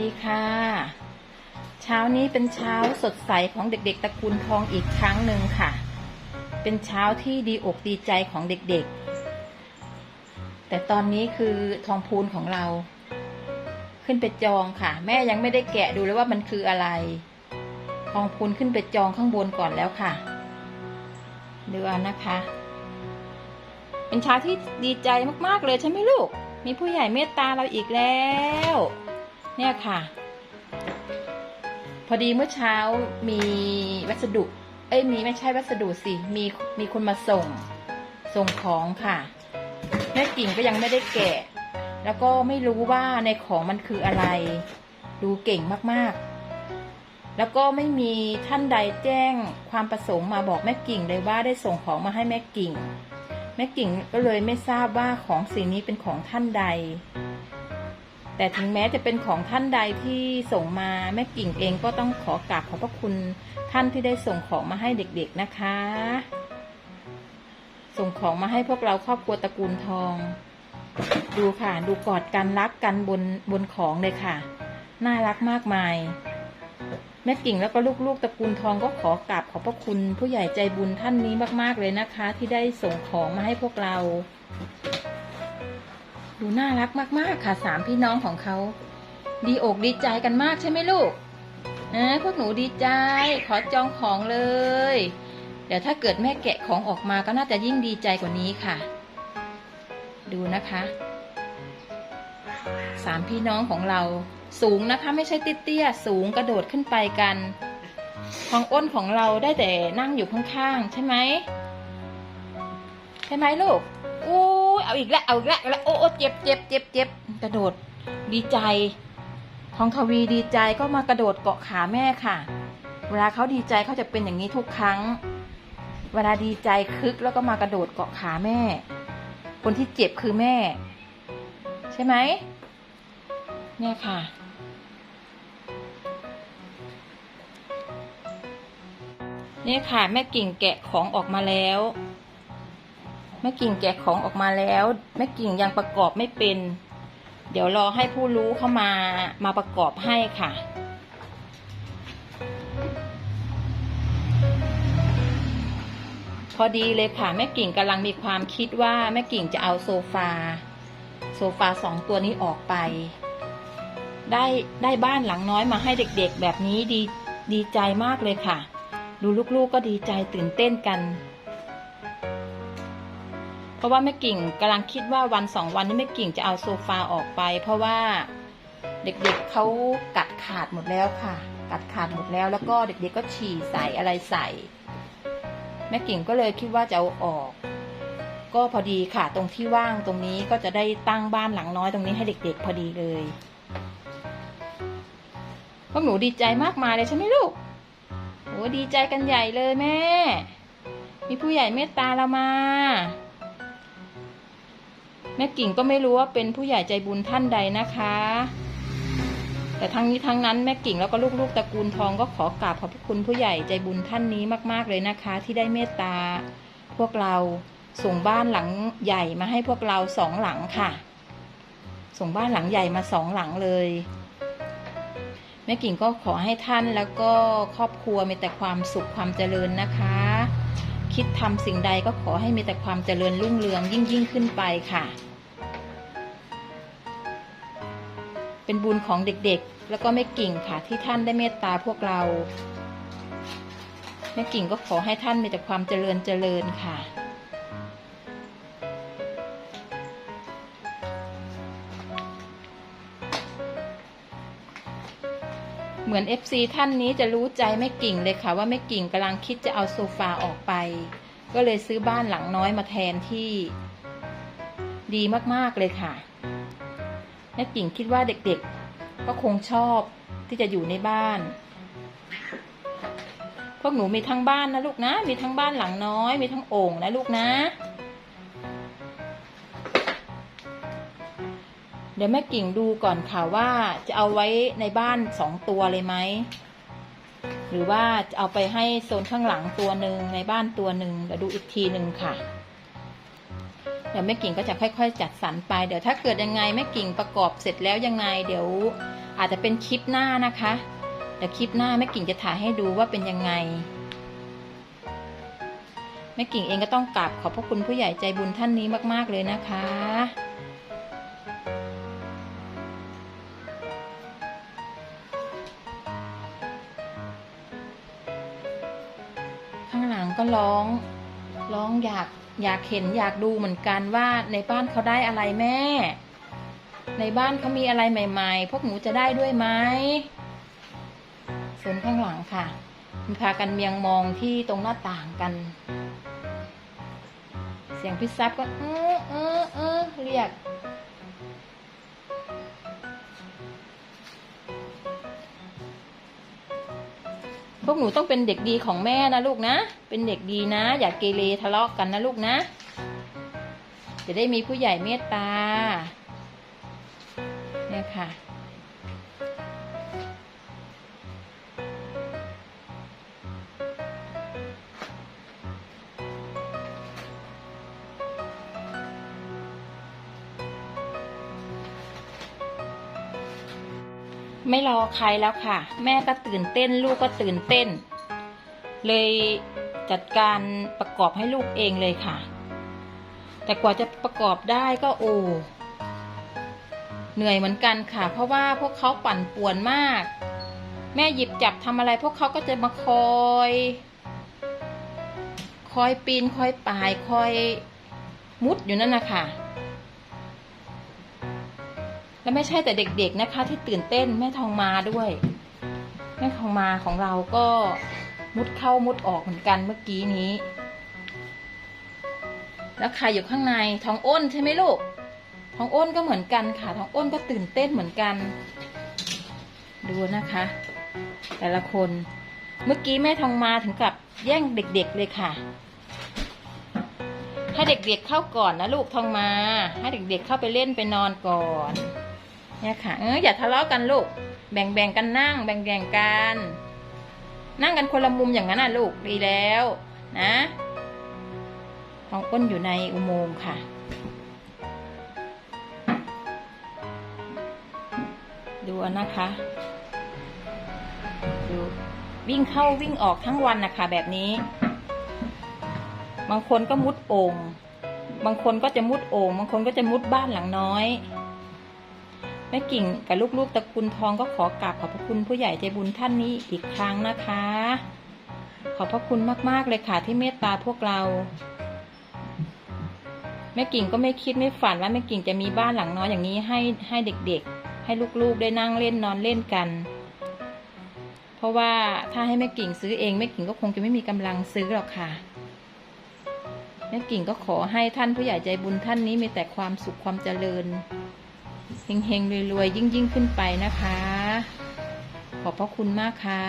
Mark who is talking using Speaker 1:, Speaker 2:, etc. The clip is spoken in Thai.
Speaker 1: ดีค่ะ เช้านี้เป็นเช้าสดใสของเด็กๆตระกูลทองอีกครั้งหนึ่งค่ะ เป็นเช้าที่ดีอกดีใจของเด็กๆ แต่ตอนนี้คือทองพูนของเรา ขึ้นไปจองค่ะ แม่ยังไม่ได้แกะดูเลยว่ามันคืออะไร ทองพูนขึ้นไปจองข้างบนก่อนแล้วค่ะดูเอานะคะ เป็นเช้าที่ดีใจมากๆเลยใช่ไหมลูก มีผู้ใหญ่เมตตาเราอีกแล้ว เนี่ยค่ะ พอดีเมื่อเช้ามีวัสดุ เอ้ยมีไม่ใช่วัสดุสิ มีมีคนมาส่ง ส่งของค่ะ แม่กิ่งก็ยังไม่ได้แกะ แล้วก็ไม่รู้ว่าในของมันคืออะไร ดูเก่งมากๆ แล้วก็ไม่มีท่านใดแจ้งความประสงค์มาบอกแม่กิ่งเลยว่าได้ส่งของมาให้แม่กิ่ง แม่กิ่งก็เลยไม่ทราบว่าของสิ่งนี้เป็นของท่านใด แต่ถึงแม้จะเป็นของท่านใดที่ส่งมาแม่กิ่งเองก็ต้องขอกราบขอบพระคุณท่านที่ได้ส่งของมาให้เด็กๆนะคะ ส่งของมาให้พวกเราครอบครัวตระกูลทอง ดูค่ะ ดูกอดกันรักกันบนบนของเลยค่ะ น่ารักมากมาย แม่กิ่งแล้วก็ลูกๆตระกูลทองก็ขอกราบขอบพระคุณผู้ใหญ่ใจบุญท่านนี้มากๆเลยนะคะ ที่ได้ส่งของมาให้พวกเรา ดูน่ารักมากๆค่ะสามพี่น้องของเขา ดีอกดีใจกันมากใช่ไหมลูกนะพวกหนูดีใจ ขอจองของเลย เดี๋ยวถ้าเกิดแม่แกะของออกมาก็น่าจะยิ่งดีใจกว่านี้ค่ะ ดูนะคะสามพี่น้องของเราสูงนะคะ ไม่ใช่ติเตี้ยสูงกระโดดขึ้นไปกันทองอ้นของเราได้แต่นั่งอยู่ข้างๆ ใช่ไหมใช่ไหมลูกอู้ ยเอาอีกแล้วเอาอีกแล้วเอาอีกแล้วโอ้โอ้เจ็บเจ็บเจ็บเจ็บกระโดดดีใจ ทองทวีดีใจก็มากระโดดเกาะขาแม่ค่ะ เวลาเขาดีใจเขาจะเป็นอย่างนี้ทุกครั้ง เวลาดีใจคึกแล้วก็มากระโดดเกาะขาแม่ คนที่เจ็บคือแม่ ใช่ไหมเนี่ยค่ะเนี่ยค่ะ แม่กิ่งแกะของออกมาแล้ว แม่กิ่งแกะของออกมาแล้วแม่กิ่งยังประกอบไม่เป็น เดี๋ยวรอให้ผู้รู้เข้ามามาประกอบให้ค่ะพอดีเลยค่ะ แม่กิ่งกำลังมีความคิดว่าแม่กิ่งจะเอาโซฟา โซฟาสองตัวนี้ออกไป ได้ได้บ้านหลังน้อยมาให้เด็กๆ แบบนี้ดีดีใจมากเลยค่ะ ดูลูกๆก็ดีใจตื่นเต้นกัน เพราะว่าแม่กิ่งกำลังคิดว่าวันสองวันนี้แม่กิ่งจะเอาโซฟาออกไป เพราะว่าเด็กๆเขากัดขาดหมดแล้วค่ะ กัดขาดหมดแล้ว แล้วก็เด็กๆก็ฉี่ใส่อะไรใส่ แม่กิ่งก็เลยคิดว่าจะเอาออก ก็พอดีค่ะ ตรงที่ว่างตรงนี้ก็จะได้ตั้งบ้านหลังน้อยตรงนี้ให้เด็ก ๆ พอดีเลยพวกหนูดีใจมากมายเลยใช่ไหมลูกโอ้ดีใจกันใหญ่เลยแม่ มีผู้ใหญ่เมตตาเรามา ม่กิ่งก็ไม่รู้ว่าเป็นผู้ใหญ่ใจบุญท่านใดนะคะ แต่ทั้งนี้ทั้งนั้นแม่กิ่งแล้วก็ลูกๆตระกูลทองก็ขอกราบขอบพระคุณผู้ใหญ่ใจบุญท่านนี้มาก ๆเลยนะคะ ที่ได้เมตตา พวกเราส่งบ้านหลังใหญ่มาให้พวกเราสองหลังค่ะ ส่งบ้านหลังใหญ่มาสองหลังเลยแม่กิ่งก็ขอให้ท่านแล้วก็ครอบครัวมีแต่ความสุขความเจริญนะคะ คิดทำสิ่งใดก็ขอให้มีแต่ความเจริญรุ่งเรืองยิ่งยิ่งขึ้นไปค่ะ เป็นบุญของเด็กๆ แล้วก็แม่กิ่งค่ะที่ท่านได้เมตตาพวกเราแม่กิ่งก็ขอให้ท่านมีแต่ความเจริญเจริญค่ะ เหมือน FC ท่านนี้จะรู้ใจแม่กิ่งเลยค่ะ ว่าแม่กิ่งกำลังคิดจะเอาโซฟาออกไป ก็เลยซื้อบ้านหลังน้อยมาแทนที่ดีมากๆเลยค่ะ แม่กิ่งคิดว่าเด็กๆ ก็คงชอบที่จะอยู่ในบ้าน พวกหนูมีทั้งบ้านนะลูกนะ มีทั้งบ้านหลังน้อย มีทั้งโอ่งนะลูกนะ เดี๋ยวแม่กิ่งดูก่อนค่ะว่าจะเอาไว้ในบ้านสองตัวเลยไหม หรือว่าจะเอาไปให้โซนข้างหลังตัวหนึ่งในบ้านตัวหนึ่งเดี๋ยวดูอีกทีหนึ่งค่ะ เดี๋ยวแม่กิ่งก็จะค่อย ๆ จัดสรรไป เดี๋ยวถ้าเกิดยังไงแม่กิ่งประกอบเสร็จแล้วยังไง เดี๋ยวอาจจะเป็นคลิปหน้านะคะแต่คลิปหน้าแม่กิ่งจะถ่ายให้ดูว่าเป็นยังไงแม่กิ่งเองก็ต้องกราบขอบพระคุณผู้ใหญ่ใจบุญท่านนี้มาก ๆ เลยนะคะ ข้างหลังก็ร้อง ร้องอยาก อยากเห็นอยากดูเหมือนกันว่าในบ้านเขาได้อะไรแม่ ในบ้านเขามีอะไรใหม่ ๆ พวกหนูจะได้ด้วยไหมส่วนข้างหลังค่ะมันพากันเมียงมองที่ตรงหน้าต่างกัน เสียงพิซซับก็เออเออเออเรียก วกหนูต้องเป็นเด็กดีของแม่นะลูกนะ เป็นเด็กดีนะ อย่าเกเรทะเลาะกันนะลูกนะ จะได้มีผู้ใหญ่เมตตาเนี่ยค่ะ ไม่รอใครแล้วค่ะ แม่ก็ตื่นเต้น ลูกก็ตื่นเต้น เลยจัดการประกอบให้ลูกเองเลยค่ะ แต่กว่าจะประกอบได้ก็โอ้เหนื่อยเหมือนกันค่ะ เพราะว่าพวกเขาปั่นป่วนมาก แม่หยิบจับทำอะไร พวกเขาก็จะมาคอย คอยปีนคอยป่ายคอยมุดอยู่นั่นนะคะ และไม่ใช่แต่เด็กๆนะคะ ที่ตื่นเต้นแม่ทองมาด้วย แม่ทองมาของเราก็มุดเข้ามุดออกเหมือนกันเมื่อกี้นี้ แล้วใครอยู่ข้างในทองอ้นใช่ไหมลูกทองอ้นก็เหมือนกันค่ะทองอ้นก็ตื่นเต้นเหมือนกัน ดูนะคะ แต่ละคนเมื่อกี้แม่ทองมาถึงกับแย่งเด็กๆเลยค่ะให้เด็กๆเข้าก่อนนะลูกทองมา ให้เด็กๆเข้าไปเล่นไปนอนก่อน เนี่ยค่ะ เอออย่าทะเลาะกันลูก แบ่งๆกันนั่ง แบ่งๆกัน นั่งกันคนละมุมอย่างนั้นน่ะลูกดีแล้วนะทองอ้นอยู่ในอุโมงค์ค่ะ ดูนะคะ ดูวิ่งเข้าวิ่งออกทั้งวันนะคะแบบนี้ บางคนก็มุดโอ่งบางคนก็จะมุดโอ่งบางคนก็จะมุดบ้านหลังน้อย แม่กิ่งกับลูกๆตระกูลทองก็ขอกราบขอบพระคุณผู้ใหญ่ใจบุญท่านนี้อีกครั้งนะคะ ขอบพระคุณมากๆเลยค่ะที่เมตตาพวกเราแม่กิ่งก็ไม่คิดไม่ฝันว่าแม่กิ่งจะมีบ้านหลังน้อยอย่างนี้ให้ให้เด็กๆ ให้ลูกๆได้นั่งเล่นนอนเล่นกัน เพราะว่าถ้าให้แม่กิ่งซื้อเองแม่กิ่งก็คงจะไม่มีกำลังซื้อหรอกค่ะแม่กิ่งก็ขอให้ท่านผู้ใหญ่ใจบุญท่านนี้มีแต่ความสุขความเจริญ เฮงๆรวยๆยิ่งๆ ขึ้นไปนะคะ ขอบพระคุณมากค่ะ